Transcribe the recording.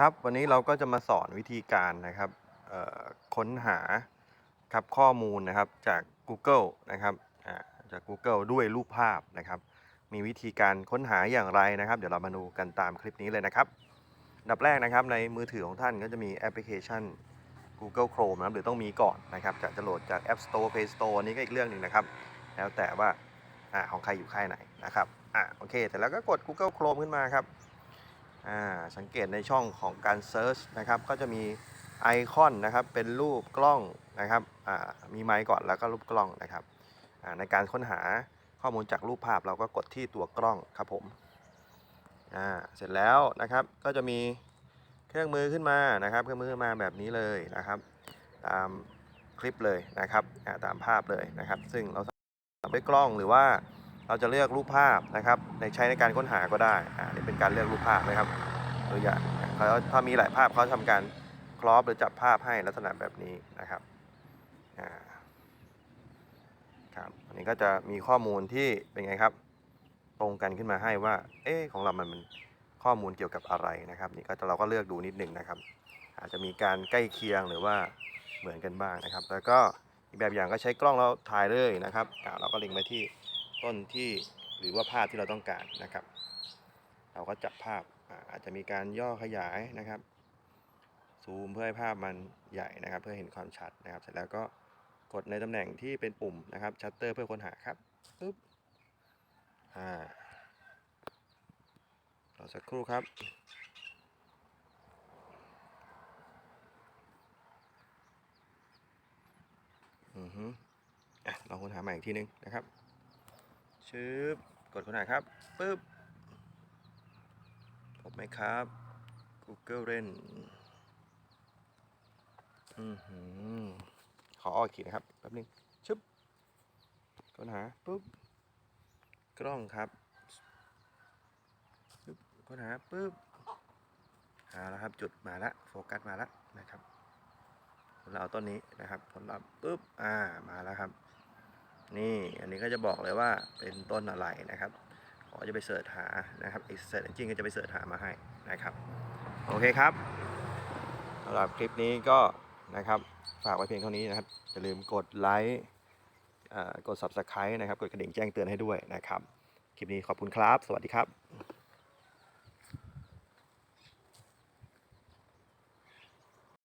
ครับวันนี้เราก็จะมาสอนวิธีการนะครับค้นหาครับข้อมูลนะครับจาก Google นะครับจาก Google ด้วยรูปภาพนะครับ มีวิธีการค้นหาอย่างไรนะครับ เดี๋ยวเรามาดูกันตามคลิปนี้เลยนะครับดับแรกนะครับในมือถือของท่านก็จะมีแอปพลิเคชัน Google Chrome นะครับหรือต้องมีก่อนนะครับจะจะโหลดจาก App Store Play Store อันนี้ก็อีกเรื่องหนึ่งนะครับ แล้วแต่ว่าอของใครอยู่ค่ายไหนนะครับอ่าโอเคแต่แล้วก็กด Google Chrome ขึ้นมาครับ สังเกตในช่องของการ Search นะครับ ก็จะมีไอคอนนะครับเป็นรูปกล้องนะครับมีไมค์ก่อนแล้วก็รูปกล้องนะครับในการค้นหาข้อมูลจากรูปภาพเราก็กดที่ตัวกล้องครับผมเสร็จแล้วนะครับก็จะมีเครื่องมือขึ้นมานะครับ เครื่องมือขึ้นมาแบบนี้เลยนะครับ ตามคลิปเลยนะครับตามภาพเลยนะครับ ซึ่งเราด้วยกล้องหรือว่า เราจะเลือกรูปภาพนะครับ ในใช้ในการค้นหาก็ได้อ่านี่เป็นการเลือกรูปภาพนะครับตัวอย่างเขาถ้ามีหลายภาพเขาทำการครอปหรือจับภาพให้ลักษณะแบบนี้นะครับอ่าครับอันนี้ก็จะมีข้อมูลที่เป็นไงครับ ตรงกันขึ้นมาให้ว่า เอ๊ของเรามันมันข้อมูลเกี่ยวกับอะไรนะครับ นี่ก็จะเราก็เลือกดูนิดหนึ่งนะครับ อาจจะมีการใกล้เคียงหรือว่าเหมือนกันบ้างนะครับ แล้วก็อีกแบบอย่างก็ใช้กล้องแล้วถ่ายเลยนะครับอ่าเราก็เล็งไปที่ ต้นที่หรือว่าภาพที่เราต้องการนะครับ เราก็จับภาพอาอาจจะมีการย่อขยายนะครับ ซูมเพื่อให้ภาพมันใหญ่นะครับ เพื่อเห็นความชัดนะครับ เสร็จแล้วก็กดในตำแหน่งที่เป็นปุ่มนะครับชัตเตอร์เพื่อค้นหาครับปึ๊บอ่ารอสักครู่ครับอือฮึอะลองค้นหาใหม่อีกทีนึงนะครับ ชึบกดค้นหาครับปึ๊บพบไหมครับ Google เล่นอือหือขอออกอีกทีนะครับแป๊บนึงชึบค้นหาปุ๊บกล้องครับปึ๊บค้นหาปุ๊บเอาแล้วครับจุดมาแล้วโฟกัสมาแล้วนะครับเราเอาต้นนี้นะครับผลลัพธ์ปุ๊บอ่ามาแล้วครับ นี่อันนี้ก็จะบอกเลยว่าเป็นต้นอะไรนะครับขอจะไปเสิร์ชหานะครับไอเสิร์ชจริงก็จะไปเสิร์ชหามาให้นะครับ โอเคครับสำหรับคลิปนี้ก็นะครับฝากไว้เพียงเท่านี้นะครับอย่าลืมกดไลค์กด subscribe นะครับ กดกระดิ่งแจ้งเตือนให้ด้วยนะครับ คลิปนี้ขอบคุณครับ สวัสดีครับ